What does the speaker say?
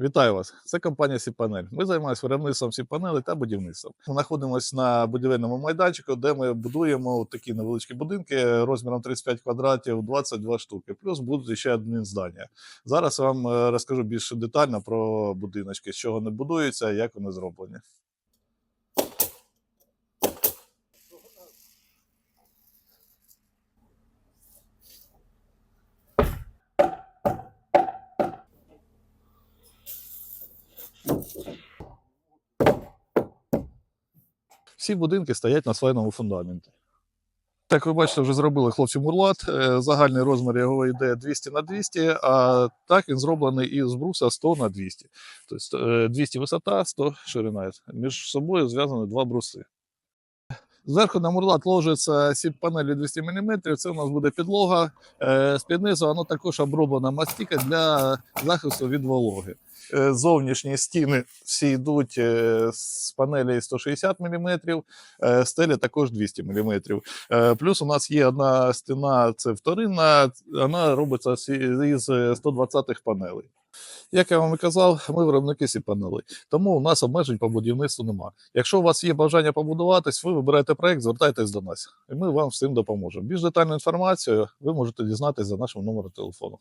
Вітаю вас! Це компанія Сіпанель. Ми займаємося виробництвом сіпанелей та будівництвом. Ми знаходимося на будівельному майданчику, де ми будуємо такі невеличкі будинки розміром 35 квадратів, 22 штуки. Плюс будуть ще одне здання. Зараз я вам е, розкажу більш детально про будиночки, з чого вони будуються, як вони зроблені. Всі будинки стоять на свайному фундаменті. Так, ви бачите, вже зробили хлопці мурлат. Е, Загальний розмір його йде 200 на 200, а так він зроблений із бруса 100 на 200. Тобто е, 200 висота, 100 ширина. Між собою зв'язані два бруси. Зверху на мурлат ложиться сіп панелі 200 мм. Це у нас буде підлога. Е, З-під воно також оброблена мастика для захисту від вологи. Е, Зовнішні стіни всі йдуть е, з панелі 160 мм, стелі також 200 мм. Плюс у нас є одна стіна, це вторинна, вона робиться з- із 120-х панелей. Як я вам і казав, ми виробники сі тому у нас обмежень по будівництву нема. Якщо у вас є бажання побудуватись, ви вибираєте проект, звертайтесь до нас, і ми вам всім допоможемо. Більш детальну інформацію ви можете дізнатися за нашим номером телефону.